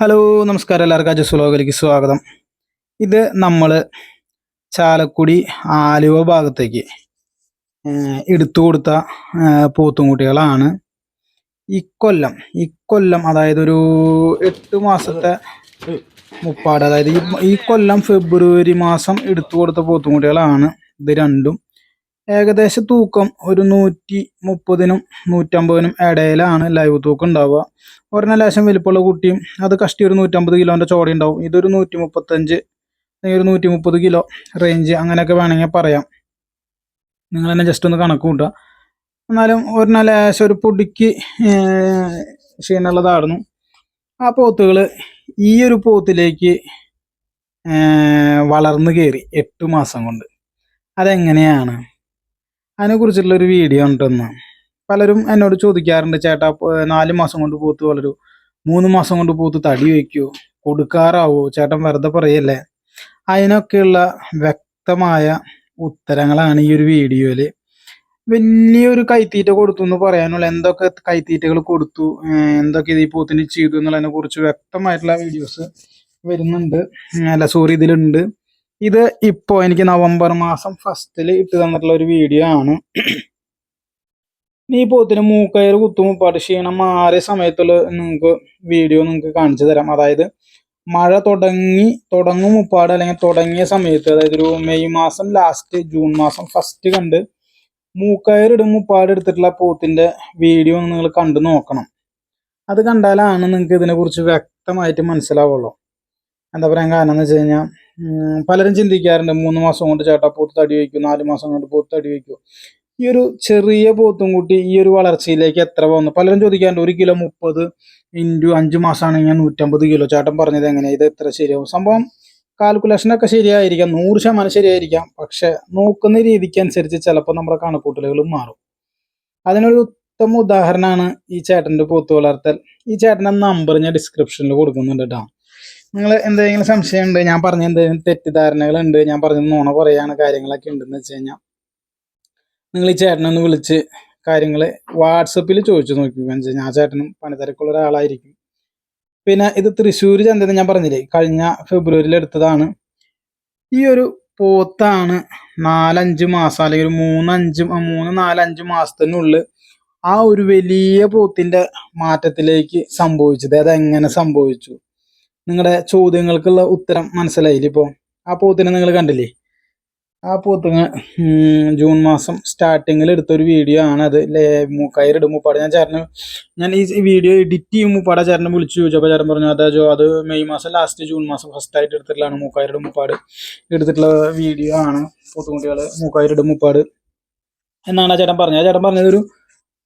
Hello നമസ്കാരം എല്ലാവർക്കും. അജസ് വ്ലോഗിലേക്ക് സ്വാഗതം. ഇത് നമ്മൾ ചാലക്കുടി ആലുവ ഭാഗത്തേക്ക് എടുത്തു കൊടുത്ത പോത്തുംകുട്ടികളാണ്. ഇക്കൊല്ലം ഇക്കൊല്ലം അതായത് ഒരു എട്ട് മാസത്തെ മുപ്പാട് അതായത് ഈ കൊല്ലം ഫെബ്രുവരി മാസം എടുത്തു കൊടുത്ത പോത്തുംകുട്ടികളാണ്. ഇത് രണ്ടും ഏകദേശം തൂക്കം ഒരു നൂറ്റി മുപ്പതിനും നൂറ്റമ്പതിനും ഇടയിലാണ് ലൈവ് തൂക്കം ഉണ്ടാവുക. ഒരെണ്ണം ലേശം വലിപ്പമുള്ള കുട്ടിയും അത് കഷ്ടി ഒരു നൂറ്റമ്പത് കിലോന്റെ ചോടി ഉണ്ടാവും. ഇതൊരു നൂറ്റി മുപ്പത്തഞ്ച് ഒരു നൂറ്റി മുപ്പത് കിലോ റേഞ്ച് അങ്ങനെയൊക്കെ വേണമെങ്കിൽ പറയാം. നിങ്ങൾ തന്നെ ജസ്റ്റ് ഒന്ന് കണക്ക് കൂട്ടുക. എന്നാലും ഒരെണ്ണം ലേശം ഒരു പൊടിക്ക് ചെയ്യുന്നുള്ളതായിരുന്നു ആ പോത്തുകൾ ഈ ഒരു പോത്തിലേക്ക് വളർന്നു കയറി എട്ട് മാസം കൊണ്ട്. അതെങ്ങനെയാണ്? അതിനെക്കുറിച്ചുള്ള ഒരു വീഡിയോ ഉണ്ടെന്ന് പലരും എന്നോട് ചോദിക്കാറുണ്ട് ചേട്ടാ നാല് മാസം കൊണ്ട് പോത്ത് വളരൂ മൂന്ന് മാസം കൊണ്ട് പോത്ത് തടി വയ്ക്കൂ കൊടുക്കാറാവോ ചേട്ടൻ വെറുതെ പറയല്ലേ? അതിനൊക്കെയുള്ള വ്യക്തമായ ഉത്തരങ്ങളാണ് ഈ ഒരു വീഡിയോയിൽ വലിയൊരു കൈത്തീറ്റ കൊടുത്തു എന്ന് പറയാനുള്ള. എന്തൊക്കെ കൈത്തീറ്റകൾ കൊടുത്തു എന്തൊക്കെ ഇത് ഈ പോത്തിന് ചെയ്തു എന്നുള്ളതിനെ കുറിച്ച് വ്യക്തമായിട്ടുള്ള വീഡിയോസ് വരുന്നുണ്ട്. അല്ല സോറി ഇതിലുണ്ട്. ഇത് ഇപ്പോൾ എനിക്ക് നവംബർ മാസം ഫസ്റ്റിൽ ഇട്ട് തന്നിട്ടുള്ള ഒരു വീഡിയോ ആണ്. ഈ പോത്തിന് മൂക്കയർ കുത്തുമുപ്പാട് ക്ഷീണം മാറിയ സമയത്തുള്ള നിങ്ങൾക്ക് വീഡിയോ നിങ്ങൾക്ക് കാണിച്ചു തരാം. അതായത് മഴ തുടങ്ങി തുടങ്ങും മുപ്പാട് അല്ലെങ്കിൽ തുടങ്ങിയ സമയത്ത് അതായത് ഒരു മെയ് മാസം ലാസ്റ്റ് ജൂൺ മാസം ഫസ്റ്റ് കണ്ട് മൂക്കയർ ഇടും മുപ്പാട് എടുത്തിട്ടുള്ള പോത്തിന്റെ വീഡിയോ നിങ്ങൾ കണ്ടു നോക്കണം. അത് കണ്ടാലാണ് നിങ്ങൾക്ക് ഇതിനെക്കുറിച്ച് വ്യക്തമായിട്ട് മനസ്സിലാവുള്ളൂ. എന്താ പറയാൻ കാരണം എന്ന് വെച്ച് കഴിഞ്ഞാൽ പലരും ചിന്തിക്കാറുണ്ട് മൂന്ന് മാസം കൊണ്ട് ചേട്ടാ പോത്ത് തടി വയ്ക്കും നാല് മാസം കൊണ്ട് പോത്ത് തടി വയ്ക്കും. ഈ ഒരു ചെറിയ പോത്തും കുട്ടി ഈ ഒരു വളർച്ചയിലേക്ക് എത്ര വന്നു? പലരും ചോദിക്കാറുണ്ട് ഒരു കിലോ മുപ്പത് ഇന്റു അഞ്ച് മാസമാണെങ്കിൽ നൂറ്റമ്പത് കിലോ. ചേട്ടൻ പറഞ്ഞത് എങ്ങനെയാ? ഇത് എത്ര ശരിയാവും? സംഭവം കാൽക്കുലേഷനൊക്കെ ശരിയായിരിക്കാം നൂറ് ശതമാനം ശരിയായിരിക്കാം. പക്ഷെ നോക്കുന്ന രീതിക്ക് അനുസരിച്ച് ചിലപ്പോൾ നമ്മുടെ കണക്കൂട്ടലുകൾ മാറും. അതിനൊരു ഉത്തമ ഉദാഹരണമാണ് ഈ ചേട്ടന്റെ പോത്ത് വളർത്തൽ. ഈ ചേട്ടന്റെ നമ്പർ ഞാൻ ഡിസ്ക്രിപ്ഷനിൽ കൊടുക്കുന്നുണ്ട് കേട്ടോ. നിങ്ങൾ എന്തെങ്കിലും സംശയം ഉണ്ട് ഞാൻ പറഞ്ഞ എന്തെങ്കിലും തെറ്റിദ്ധാരണകളുണ്ട് ഞാൻ പറഞ്ഞ നുണ പറയാണ് കാര്യങ്ങളൊക്കെ ഉണ്ടെന്ന് വെച്ച് കഴിഞ്ഞാൽ നിങ്ങൾ ഈ ചേട്ടനെ ഒന്ന് വിളിച്ച് കാര്യങ്ങൾ വാട്സപ്പിൽ ചോദിച്ചു നോക്കി എന്ന് വെച്ചാൽ ആ ചേട്ടനും പണിതിരക്കുള്ള ഒരാളായിരിക്കും. പിന്നെ ഇത് തൃശ്ശൂർ ചന്തയെന്ന് ഞാൻ പറഞ്ഞില്ലേ കഴിഞ്ഞ ഫെബ്രുവരിയിൽ എടുത്തതാണ്. ഈ ഒരു പോത്താണ് നാലഞ്ച് മാസം അല്ലെങ്കിൽ ഒരു മൂന്നഞ്ച് മൂന്ന് നാലഞ്ച് മാസത്തിനുള്ളിൽ ആ ഒരു വലിയ പോത്തിന്റെ മാറ്റത്തിലേക്ക് സംഭവിച്ചത്. അതെങ്ങനെ സംഭവിച്ചു? നിങ്ങളുടെ ചോദ്യങ്ങൾക്കുള്ള ഉത്തരം മനസ്സിലായില്ല ഇപ്പോൾ ആ പോത്തിനെ നിങ്ങൾ കണ്ടില്ലേ? ആ പോത്തിന് ജൂൺ മാസം സ്റ്റാർട്ടിങ്ങിൽ എടുത്തൊരു വീഡിയോ ആണ് അത് മൂക്കയറിടും മൂപ്പാട്. ഞാൻ ചേട്ടന് ഞാൻ ഈ വീഡിയോ എഡിറ്റ് ചെയ്യും. മുപ്പാടെ ചേട്ടനെ വിളിച്ചു. ചോദിച്ചപ്പോൾ ചേട്ടൻ പറഞ്ഞു അതാ ജോ അത് മെയ് മാസം ലാസ്റ്റ് ജൂൺ മാസം ഫസ്റ്റ് ആയിട്ട് എടുത്തിട്ടുള്ളതാണ് മൂക്കായിരുടെ മുപ്പാട്. എടുത്തിട്ടുള്ള വീഡിയോ ആണ്. പോത്തുകുട്ടികൾ മൂക്കായിരുടെ മുപ്പാട്. എന്നാണ് ആ ചേട്ടൻ പറഞ്ഞത്. ആ ചേട്ടൻ പറഞ്ഞത്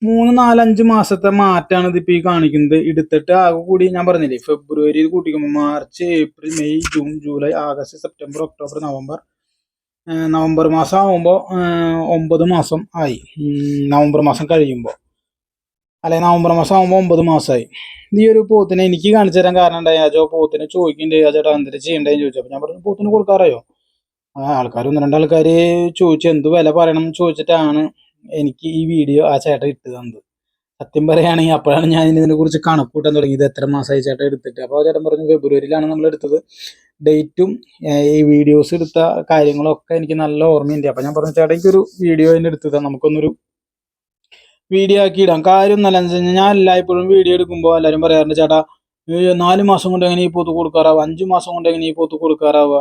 മൂന്ന് നാലഞ്ച് മാസത്തെ മാറ്റാണ് ഇതിപ്പോ ഈ കാണിക്കുന്നത്. എടുത്തിട്ട് ആകെ കൂടി ഞാൻ പറഞ്ഞില്ലേ ഫെബ്രുവരി കൂട്ടിക്കുമ്പോൾ March April May June July August September October November November മാസം ആവുമ്പോൾ ഒമ്പത് മാസം ആയി. നവംബർ മാസം കഴിയുമ്പോൾ അല്ലെ നവംബർ മാസം ആകുമ്പോൾ ഒമ്പത് മാസമായി ഈ ഒരു പോത്തിനെ എനിക്ക് കാണിച്ചു തരാൻ കാരണം ഉണ്ടായി അജോ പോത്തിനെ ചോദിക്കണ്ടേ ചേട്ടാ എന്തിനാ ചെയ്യണ്ടേന്ന് ചോദിച്ചപ്പോൾ ഞാൻ പറഞ്ഞു പോത്തിന് കൊടുക്കാറയോ? ആൾക്കാർ ഒന്ന് രണ്ട് ആൾക്കാർ ചോദിച്ചു എന്ത് വില പറയണം? ചോദിച്ചിട്ടാണ് എനിക്ക് ഈ വീഡിയോ ആ ചേട്ടൻ ഇട്ട് തന്നത്. സത്യം പറയുകയാണെങ്കിൽ അപ്പോഴാണ് ഞാൻ ഇതിനെ കുറിച്ച് കണക്കൂട്ടാൻ തുടങ്ങിയത്. എത്ര മാസമായി ചേട്ടൻ എടുത്തിട്ട്. അപ്പോൾ ചേട്ടൻ പറഞ്ഞു ഫെബ്രുവരിയിലാണ് നമ്മൾ എടുത്തത്. ഡേറ്റും ഈ വീഡിയോസ് എടുത്ത കാര്യങ്ങളൊക്കെ എനിക്ക് നല്ല ഓർമ്മയുണ്ട്. അപ്പോൾ ഞാൻ പറഞ്ഞു ചേട്ടാ എനിക്കൊരു വീഡിയോ അതിന്റെ എടുത്തതാ നമുക്കൊന്നൊരു വീഡിയോ ആക്കി ഇടാം. കാര്യം നല്ല ഞാൻ എല്ലായ്പ്പോഴും വീഡിയോ എടുക്കുമ്പോൾ എല്ലാവരും പറയാറുണ്ട് ചേട്ടാ നാല് മാസം കൊണ്ട് എങ്ങനെ ഈ പോത്ത് കൊടുക്കാറാവുക? അഞ്ച് മാസം കൊണ്ട് എങ്ങനെ ഈ പോത്ത് കൊടുക്കാറാവുക?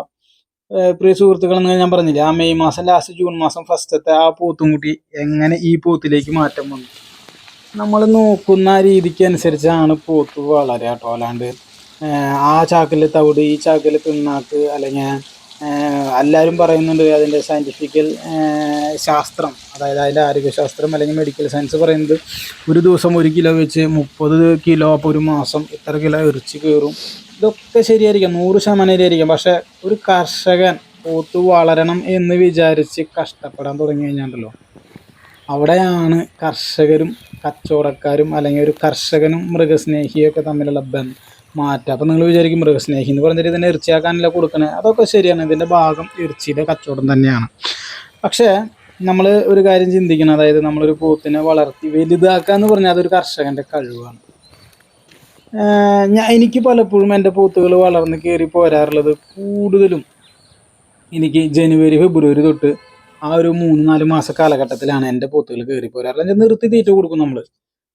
പ്രിയ സുഹൃത്തുക്കളെന്ന് ഞാൻ പറഞ്ഞില്ല ആ മെയ് മാസം ലാസ്റ്റ് ജൂൺ മാസം ഫസ്റ്റത്തെ ആ പോത്തും കൂട്ടി എങ്ങനെ ഈ പോത്തിലേക്ക് മാറ്റം വന്നു? നമ്മൾ നോക്കുന്ന രീതിക്ക് അനുസരിച്ചാണ് പോത്ത് വളരുക കേട്ടോ അല്ലാണ്ട് ആ ചാക്കിൽ തവിട് ഈ ചാക്കിൽ പിണ്ണാക്ക് അല്ലെങ്കിൽ എല്ലാവരും പറയുന്നുണ്ട് അതിന്റെ സയന്റിഫിക്കൽ ശാസ്ത്രം അതായത് അതിന്റെ ആരോഗ്യശാസ്ത്രം അല്ലെങ്കിൽ മെഡിക്കൽ സയൻസ് പറയുന്നത് ഒരു ദിവസം ഒരു കിലോ വെച്ച് മുപ്പത് കിലോ അപ്പോൾ ഒരു മാസം ഇത്ര കിലോ എറിച്ച് കയറും. ഇതൊക്കെ ശരിയായിരിക്കാം നൂറ് ശതമാനം ശരിയായിരിക്കാം. പക്ഷേ ഒരു കർഷകൻ പോത്ത് വളരണം എന്ന് വിചാരിച്ച് കഷ്ടപ്പെടാൻ തുടങ്ങി കഴിഞ്ഞാണ്ടല്ലോ. അവിടെയാണ് കർഷകരും കച്ചവടക്കാരും അല്ലെങ്കിൽ ഒരു കർഷകനും മൃഗസ്നേഹിയൊക്കെ തമ്മിലുള്ള ബന്ധം. മാറ്റം. അപ്പം നിങ്ങൾ വിചാരിക്കും മൃഗസ്നേഹി എന്ന് പറഞ്ഞിട്ട് ഇതിനെ ഇറച്ചിയാക്കാനല്ല കൊടുക്കണേ? അതൊക്കെ ശരിയാണ്. ഇതിന്റെ ഭാഗം ഇറച്ചിയുടെ കച്ചവടം തന്നെയാണ്. പക്ഷേ നമ്മൾ ഒരു കാര്യം ചിന്തിക്കണം. അതായത് നമ്മളൊരു പോത്തിനെ വളർത്തി വലുതാക്കുക എന്ന് പറഞ്ഞാൽ അതൊരു കർഷകന്റെ കഴിവാണ്. ഞാൻ എനിക്ക് പലപ്പോഴും എന്റെ പോത്തുകൾ വളർന്ന് കയറി പോരാറുള്ളത് കൂടുതലും എനിക്ക് ജനുവരി ഫെബ്രുവരി തൊട്ട് ആ ഒരു മൂന്ന് നാല് മാസ കാലഘട്ടത്തിലാണ് എന്റെ പോത്തുകൾ കയറി പോരാറുള്ളത്. നിർത്തി തീറ്റ കൊടുക്കും നമ്മൾ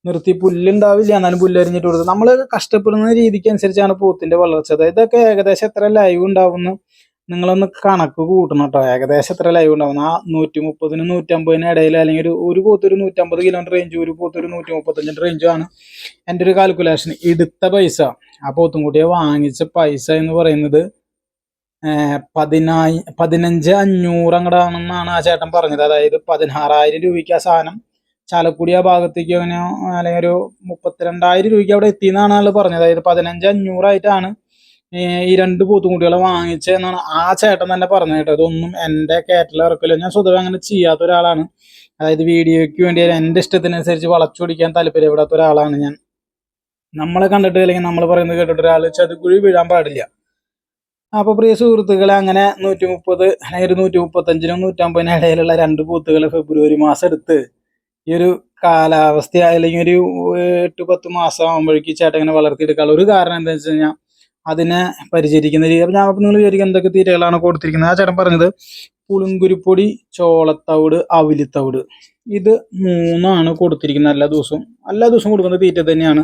നിർത്തി പുല്ലുണ്ടാവില്ല. എന്നാലും പുല്ലരിഞ്ഞിട്ട് കൊടുക്കും നമ്മൾ കഷ്ടപ്പെടുന്ന രീതിക്ക് അനുസരിച്ചാണ് പോത്തിന്റെ വളർച്ച. അതായത് ഇതൊക്കെ ഏകദേശം എത്ര ലൈവ് ഉണ്ടാവുമെന്ന് നിങ്ങളൊന്ന് കണക്ക് കൂട്ടണം കേട്ടോ. ഏകദേശം എത്ര ലൈവ് ഉണ്ടാവും ആ നൂറ്റി മുപ്പതിന് നൂറ്റമ്പതിന് ഇടയിൽ അല്ലെങ്കിൽ ഒരു ഒരു പോത്ത് ഒരു നൂറ്റമ്പത് കിലോമീറ്റർ റേഞ്ച് ഒരു പോത്ത് ഒരു നൂറ്റി മുപ്പത്തഞ്ചിന്റെ റേഞ്ചുമാണ് എന്റെ ഒരു കാൽക്കുലേഷൻ എടുത്ത പൈസ. ആ പോത്തും കുട്ടിയെ വാങ്ങിച്ച പൈസ എന്ന് പറയുന്നത് പതിനായി പതിനഞ്ച് അഞ്ഞൂറ് അങ്ങടാണെന്നാണ് ആ ചേട്ടൻ പറഞ്ഞത്. അതായത് പതിനാറായിരം രൂപയ്ക്ക് ആ സാധനം ചാലക്കുടി ഭാഗത്തേക്ക് അങ്ങനെ അല്ലെങ്കിൽ ഒരു മുപ്പത്തിരണ്ടായിരം രൂപയ്ക്ക് അവിടെ എത്തിയെന്നാണ് ആൾ പറഞ്ഞത്. അതായത് പതിനഞ്ച് അഞ്ഞൂറായിട്ടാണ് ഈ രണ്ട് പോത്തുകുട്ടികളെ വാങ്ങിച്ചതെന്നാണ് ആ ചേട്ടൻ തന്നെ പറഞ്ഞത് കേട്ടോ. ഇതൊന്നും എന്റെ കേറ്റൽ ഇറക്കില്ല ഞാൻ സ്വതവേ അങ്ങനെ ചെയ്യാത്ത ഒരാളാണ്. അതായത് വീഡിയോയ്ക്ക് വേണ്ടി എന്റെ ഇഷ്ടത്തിനനുസരിച്ച് വളച്ചൊടിക്കാൻ താല്പര്യപ്പെടാത്ത ഒരാളാണ് ഞാൻ. നമ്മളെ കണ്ടിട്ട് അല്ലെങ്കിൽ നമ്മൾ പറയുന്നത് കേട്ടിട്ട് ഒരാൾ ചതുക്കുഴി വീഴാൻ പാടില്ല. അപ്പൊ പ്രിയ സുഹൃത്തുക്കളെ അങ്ങനെ നൂറ്റി മുപ്പത് അല്ലെങ്കിൽ നൂറ്റി മുപ്പത്തഞ്ചിനും നൂറ്റമ്പതിനും ഇടയിലുള്ള രണ്ട് പൂത്തുകൾ ഫെബ്രുവരി മാസം എടുത്ത് ഈ ഒരു കാലാവസ്ഥ അല്ലെങ്കിൽ ഒരു എട്ട് പത്ത് മാസം ആകുമ്പോഴേക്ക് ചേട്ടൻ ഇങ്ങനെ വളർത്തിയെടുക്കാനുള്ള ഒരു കാരണം എന്താണെന്ന് വെച്ച് കഴിഞ്ഞാൽ അതിനെ പരിചരിക്കുന്ന രീതി. അപ്പൊ ഞാൻ നിങ്ങൾ വിചാരിക്കും എന്തൊക്കെ തീരകളാണ് കൊടുത്തിരിക്കുന്നത്. ആ ചേട്ടൻ പറഞ്ഞത് പുളുങ്കുരുപ്പൊടി ചോളത്തവിട് അവിലിത്തവിട്. ഇത് മൂന്നാണ് കൊടുത്തിരിക്കുന്നത് എല്ലാ ദിവസവും. എല്ലാ ദിവസവും കൊടുക്കുന്നത് തീറ്റ തന്നെയാണ്.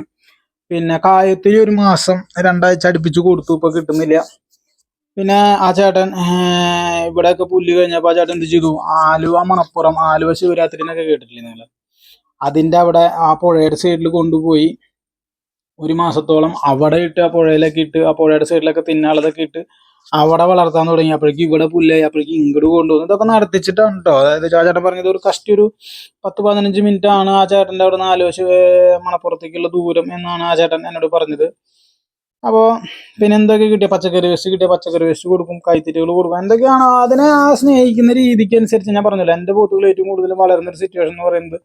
പിന്നെ കായത്തിൽ ഒരു മാസം രണ്ടാഴ്ച അടുപ്പിച്ച് കൊടുത്തു ഇപ്പൊ കിട്ടുന്നില്ല. പിന്നെ ആ ചേട്ടൻ ഇവിടെ ഇവിടെയൊക്കെ പുല്ല് കഴിഞ്ഞപ്പോ ആ ചേട്ടൻ എന്ത് ചെയ്തു? ആലുവ മണപ്പുറം ആലുവ ശിവരാത്രി എന്നൊക്കെ കേട്ടിട്ടില്ലേ നിങ്ങൾ? അതിന്റെ അവിടെ ആ പുഴയുടെ സൈഡിൽ കൊണ്ടുപോയി ഒരു മാസത്തോളം അവിടെ ഇട്ട് ആ പുഴയിലൊക്കെ ഇട്ട് ആ പുഴയുടെ സൈഡിലൊക്കെ തിന്നാളതൊക്കെ ഇട്ട് അവിടെ വളർത്താൻ തുടങ്ങി. അപ്പോഴേക്കും ഇവിടെ പുല്ലായി അപ്പോഴേക്കും ഇങ്ങോട്ട് കൊണ്ടുവന്നു. ഇതൊക്കെ നടത്തിച്ചിട്ടാണ് കേട്ടോ അതായത് ആ ചേട്ടൻ പറഞ്ഞത് ഒരു കഷ്ടി ഒരു പത്ത് പതിനഞ്ച് മിനിറ്റ് ആണ് ആ ചേട്ടന്റെ അവിടെ നിന്ന് മണപ്പുറത്തേക്കുള്ള ദൂരം എന്നാണ് ആ ചേട്ടൻ എന്നോട് പറഞ്ഞത്. അപ്പോൾ പിന്നെ എന്തൊക്കെ കിട്ടിയ പച്ചക്കറി വേസ്റ്റ് കിട്ടിയ പച്ചക്കറി വേസ്റ്റ് കൊടുക്കും കൈത്തിരികൾ കൊടുക്കും എന്തൊക്കെയാണ് അതിനെ ആ സ്നേഹിക്കുന്ന രീതിക്ക് അനുസരിച്ച് ഞാൻ പറഞ്ഞല്ലോ എന്റെ പോത്തുകൾ ഏറ്റവും കൂടുതൽ വളരുന്ന ഒരു സിറ്റുവേഷൻ എന്ന് പറയുന്നത്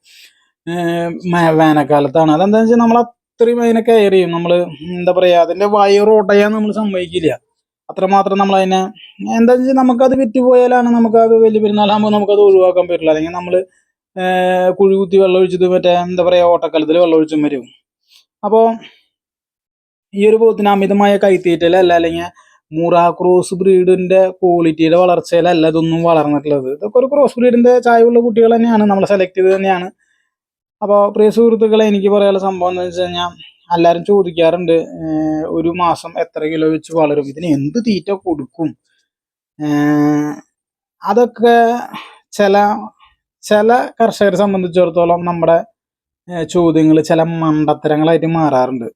വേനൽക്കാലത്താണ്. അതെന്താണെന്ന് വെച്ചാൽ നമ്മൾ അത്രയും അതിനെ കെയർ ചെയ്യും. നമ്മൾ എന്താ പറയുക അതിന്റെ വയറ് ഓട്ടയാൻ നമ്മൾ സമ്മതിക്കില്ല. അത്രമാത്രം നമ്മൾ അതിനെ എന്താ വെച്ചാൽ നമുക്കത് വിറ്റുപോയാലാണ് നമുക്ക് അത് വലിയ പെരുന്നാളാകുമ്പോൾ നമുക്കത് ഒഴിവാക്കാൻ പറ്റില്ല. അല്ലെങ്കിൽ നമ്മൾ കുഴി കുത്തി വെള്ളം ഒഴിച്ചത് മറ്റേ എന്താ പറയുക ഓട്ടക്കലത്തിൽ വെള്ളം ഒഴിച്ചും വരും. അപ്പോൾ ഈ ഒരു പോത്തിന് അമിതമായ കൈത്തീറ്റലല്ല അല്ലെങ്കിൽ മൂറാ ക്രോസ് ബ്രീഡിന്റെ ക്വാളിറ്റിയുടെ വളർച്ചയിലല്ല ഇതൊന്നും വളർന്നിട്ടുള്ളത്. ഇതൊക്കെ ഒരു ക്രോസ് ബ്രീഡിന്റെ ചായവുള്ള കുട്ടികൾ തന്നെയാണ് നമ്മൾ സെലക്ട് ചെയ്ത് തന്നെയാണ്. അപ്പോൾ പ്രിയ സുഹൃത്തുക്കളെ എനിക്ക് പറയാനുള്ള സംഭവം എന്ന് വെച്ച് കഴിഞ്ഞാൽ എല്ലാവരും ചോദിക്കാറുണ്ട് ഒരു മാസം എത്ര കിലോ വെച്ച് വളരും? ഇതിന് എന്ത് തീറ്റ കൊടുക്കും? അതൊക്കെ ചില ചില കർഷകരെ സംബന്ധിച്ചിടത്തോളം നമ്മുടെ ചോദ്യങ്ങൾ ചില മണ്ടത്തരങ്ങളായിട്ട് മാറാറുണ്ട്.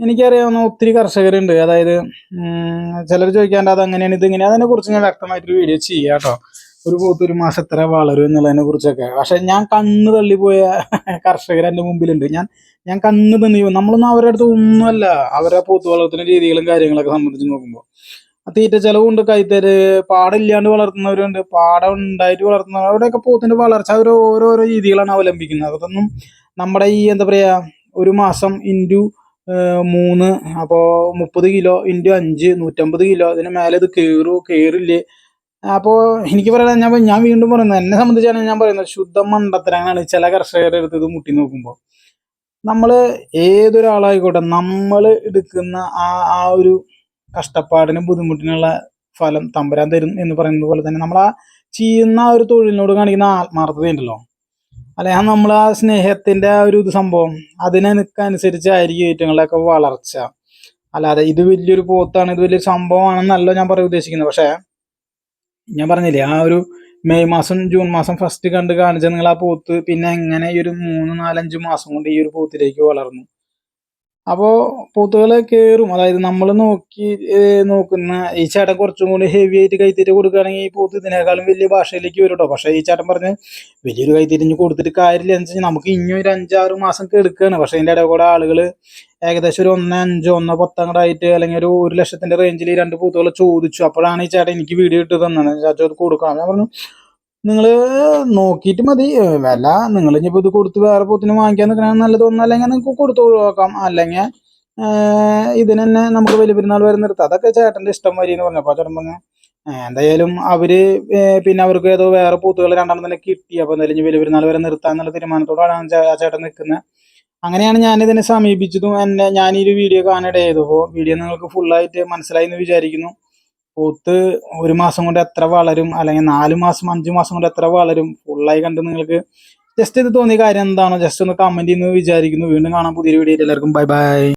എനിക്കറിയാവുന്ന ഒത്തിരി കർഷകരുണ്ട്. അതായത് ചിലർ ചോദിക്കാണ്ട് അത് അങ്ങനെയാണ് ഇത് ഇങ്ങനെ? അതിനെ കുറിച്ച് ഞാൻ വ്യക്തമായിട്ടൊരു വീഡിയോ ചെയ്യാം കേട്ടോ. ഒരു പോത്ത് ഒരു മാസം എത്ര വളരും എന്നുള്ളതിനെ കുറിച്ചൊക്കെ. പക്ഷെ ഞാൻ കണ്ണ് തള്ളിപ്പോയ കർഷകർ എന്റെ മുമ്പിലുണ്ട്. ഞാൻ ഞാൻ കണ്ണ് തന്നെ നമ്മളൊന്നും അവരുടെ അടുത്ത് ഒന്നുമല്ല. അവരെ പോത്ത് വളർത്തുന്ന രീതികളും കാര്യങ്ങളൊക്കെ സംബന്ധിച്ച് നോക്കുമ്പോൾ തീറ്റ തീറ്റ ചെലവുണ്ട്. കൈത്തര് പാടില്ലാണ്ട് വളർത്തുന്നവരുണ്ട്. പാടം ഉണ്ടായിട്ട് വളർത്തുന്നവർ അവിടെയൊക്കെ പോത്തിന്റെ വളർച്ച അവർ ഓരോരോ രീതികളാണ് അവലംബിക്കുന്നത്. അതൊന്നും നമ്മുടെ ഈ എന്താ പറയാ ഒരു മാസം ഇന്റു മൂന്ന് അപ്പോൾ മുപ്പത് കിലോ ഇന്റു അഞ്ച് നൂറ്റമ്പത് കിലോ അതിന് മേലെ ഇത് കയറുമോ കയറില്ലേ അപ്പോൾ എനിക്ക് പറയാൻ ഞാൻ ഞാൻ വീണ്ടും പറയുന്നത് എന്നെ സംബന്ധിച്ചാണ് ഞാൻ പറയുന്നത് ശുദ്ധ മണ്ടത്തരങ്ങളാണ് ചില കർഷകരുടെ അടുത്ത് ഇത് മുട്ടി നോക്കുമ്പോൾ നമ്മൾ ഏതൊരാളായിക്കോട്ടെ നമ്മൾ എടുക്കുന്ന ആ ആ ഒരു കഷ്ടപ്പാടിനും ബുദ്ധിമുട്ടിനുള്ള ഫലം തമ്പരാൻ തരും എന്ന് പറയുന്നത് പോലെ തന്നെ നമ്മൾ ആ ചെയ്യുന്ന ആ ഒരു തൊഴിലിനോട് കാണിക്കുന്ന ആത്മാർത്ഥത ഉണ്ടല്ലോ അല്ലെങ്കിൽ നമ്മൾ ആ സ്നേഹത്തിന്റെ ആ ഒരു ഇത് സംഭവം അതിനെ നിൽക്കനുസരിച്ചായിരിക്കും ഏറ്റവും വളർച്ച. അല്ലാതെ ഇത് വലിയൊരു പോത്താണ് ഇത് വലിയൊരു സംഭവമാണെന്നല്ല ഞാൻ പറയാൻ ഉദ്ദേശിക്കുന്നത്. പക്ഷേ ഞാൻ പറഞ്ഞില്ലേ ആ ഒരു മെയ് മാസം ജൂൺ മാസം ഫസ്റ്റ് കണ്ട് കാണിച്ച നിങ്ങൾ ആ പോത്ത് പിന്നെ എങ്ങനെ ഈ ഒരു മൂന്ന് നാലഞ്ച് മാസം കൊണ്ട് ഈ ഒരു പോത്തിലേക്ക് വളർന്നു. അപ്പോൾ പൂത്തുകളെ കേറും. അതായത് നമ്മൾ നോക്കി നോക്കുന്ന ഈ ചേട്ടൻ കുറച്ചും കൂടി ഹെവി ആയിട്ട് കൈത്തീറ്റ കൊടുക്കുകയാണെങ്കിൽ ഈ പോത്ത് ഇതിനേക്കാളും വലിയ ഭാഷയിലേക്ക് വരും കേട്ടോ പക്ഷേ ഈ ചേട്ടൻ പറഞ്ഞ് വലിയൊരു കൈത്തീറ്റ കൊടുത്തിട്ട് കാര്യമില്ല എന്ന് വെച്ചാൽ നമുക്ക് ഇനി ഒരു അഞ്ചാറ് മാസം കെടുക്കുകയാണ് പക്ഷേ ഇതിന്റെ ഇടയിൽ കൂടെ ആളുകൾ ഏകദേശം ഒരു ഒന്ന് അഞ്ചോ ഒന്നോ പത്തങ്ങടായിട്ട് അല്ലെങ്കിൽ ഒരു ഒരു ലക്ഷത്തിന്റെ റേഞ്ചിൽ രണ്ട് പോത്തുകളെ ചോദിച്ചു. അപ്പോഴാണ് ഈ ചേട്ടൻ എനിക്ക് വീഡിയോ ഇട്ട് തന്നത്. ചാച്ചോ അത് കൊടുക്കണം. ഞാൻ പറഞ്ഞു നിങ്ങൾ നോക്കിയിട്ട് മതി. വില നിങ്ങൾ ഇനിയിപ്പോൾ ഇത് കൊടുത്ത് വേറെ പോത്തിന് വാങ്ങിക്കാൻ നിൽക്കണ നല്ലത് ഒന്നല്ലെങ്കിൽ നിങ്ങൾക്ക് കൊടുത്ത് ഒഴിവാക്കാം. അല്ലെങ്കിൽ ഇതിന് തന്നെ നമുക്ക് വലിയ പെരുന്നാൾ വരെ നിർത്താം. അതൊക്കെ ചേട്ടന്റെ ഇഷ്ടം വരി എന്ന് പറഞ്ഞപ്പോൾ ആ ചേട്ടൻ പറഞ്ഞു എന്തായാലും അവർ പിന്നെ അവർക്ക് ഏതോ വേറെ പൂത്തുകൾ രണ്ടെണ്ണം തന്നെ കിട്ടി. അപ്പോൾ എന്തായാലും വലിയ പെരുന്നാൾ വരെ നിർത്താം എന്നുള്ള തീരുമാനത്തോടാണ് ആ ചേട്ടൻ നിൽക്കുന്നത്. അങ്ങനെയാണ് ഞാൻ ഇതിനെ സമീപിച്ചതും. എന്നെ ഞാൻ ഈ ഒരു വീഡിയോ കാണാനിട അപ്പോൾ വീഡിയോ നിങ്ങൾക്ക് ഫുള്ളായിട്ട് മനസ്സിലായി എന്ന് വിചാരിക്കുന്നു. പോത്ത് ഒരു മാസം കൊണ്ട് എത്ര വളരും അല്ലെങ്കിൽ നാല് മാസം അഞ്ചു മാസം കൊണ്ട് എത്ര വളരും ഫുള്ളായി കണ്ട് നിങ്ങൾക്ക് ജസ്റ്റ് ഇത് തോന്നിയ കാര്യം എന്താണോ ജസ്റ്റ് ഒന്ന് കമന്റ് ചെയ്യുന്നു വിചാരിക്കുന്നു. വീണ്ടും കാണാൻ പുതിയൊരു വീഡിയോ എല്ലാവർക്കും ബൈ ബൈ